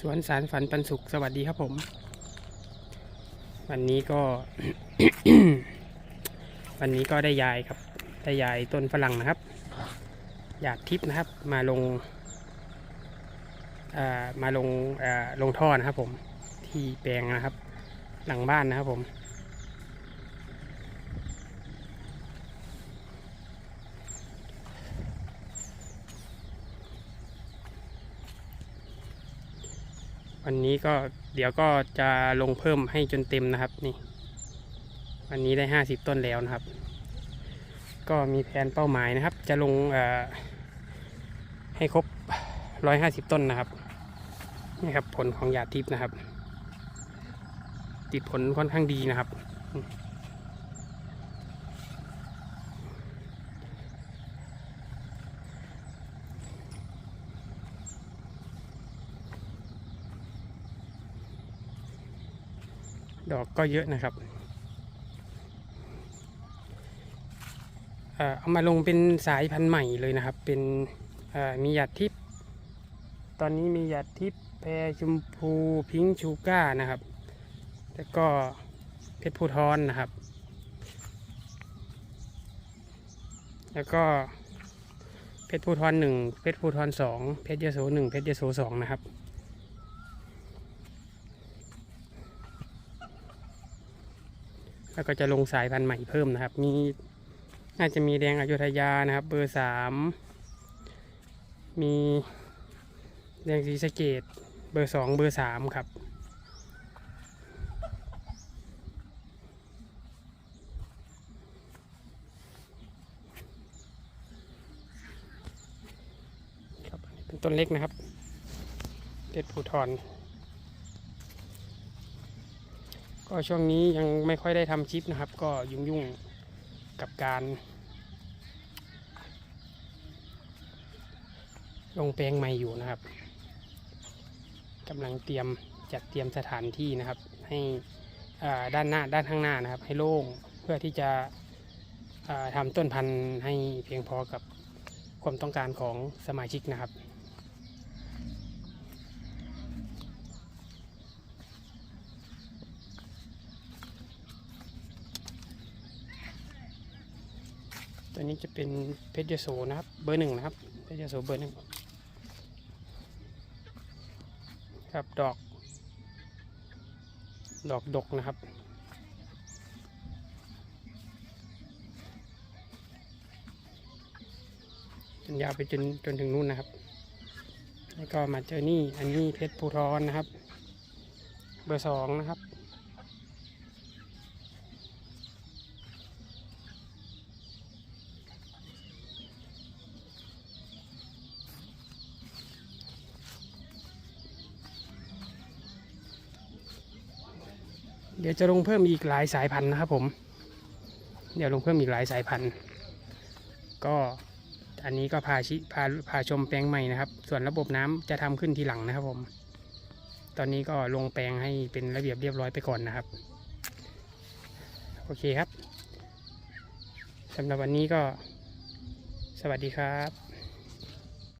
สวนสารฝันปันสุขสวัสดีครับผม วันนี้ก็ วันนี้ก็ได้ยายครับ ได้ยายต้นฝรั่งนะครับ หยาดทิพย์นะครับ มาลงมาลงลงท่อนะครับผมที่แปลงนะครับ หลังบ้านนะครับผม วันนี้ก็เดี๋ยวก็จะลงเพิ่มให้จนเต็มนะครับนี่ วันนี้ได้ห้าสิบต้นแล้วนะครับ ก็มีแผนเป้าหมายนะครับ จะลงให้ครบร้อยห้าสิบต้นนะครับนี่ครับผลของยาทิพย์นะครับ ติดผลค่อนข้างดีนะครับ ดอกก็เยอะนะครับเอามาลงเป็นสายพันธุ์ใหม่เลยนะครับ เป็นมีหยาดทิพย์ตอนนี้มีหยาดทิพย์แพรชมพูพิงชูก้านะครับ แล้วก็เพชรภูทรนนะครับ แล้วก็เพชรภูทรหนึ่งเพชรภูทรสองเพชรยโสหนึ่งเพชรยโสสองนะครับ แล้วก็จะลงสายพันธุ์ใหม่เพิ่มนะครับ มีน่าจะมีแดงอยุธยานะครับ เบอร์สามมีแดงศรีสะเกดเบอร์สองเบอร์สามครับครับเป็นต้นเล็กนะครับเพชรภูทร ก็ช่วงนี้ยังไม่ค่อยได้ทำคลิปนะครับ ก็ยุ่งยุ่งๆกับการ ลงแปลงใหม่อยู่นะครับกำลังเตรียมจัดเตรียมสถานที่นะครับ ให้ด้านหน้าด้านข้างหน้านะครับ ให้โล่งเพื่อที่จะทำต้นพันธุ์ให้เพียงพอกับความต้องการของสมาชิกนะครับ ตัวนี้จะเป็นเพชรยโสนะครับเบอร์หนึ่งนะครับเพชรยโสเบอร์หนึ่งครับดอก ดอกดกนะครับจนยาวไปจนจนถึงนู่นนะครับ แล้วก็มาเจอนี่อันนี้เพชรภูทรนะครับ เบอร์สองนะครับ เดี๋ยวจะลงเพิ่มอีกหลายสายพันธุ์นะครับผม เดี๋ยวลงเพิ่มอีกหลายสายพันธุ์ ก็อันนี้ก็พาชิพาพาชมแปลงใหม่นะครับ ส่วนระบบน้ำจะทำขึ้นทีหลังนะครับผม ตอนนี้ก็ลงแปลงให้เป็นระเบียบเรียบร้อยไปก่อนนะครับ โอเคครับสำหรับวันนี้ก็สวัสดีครับ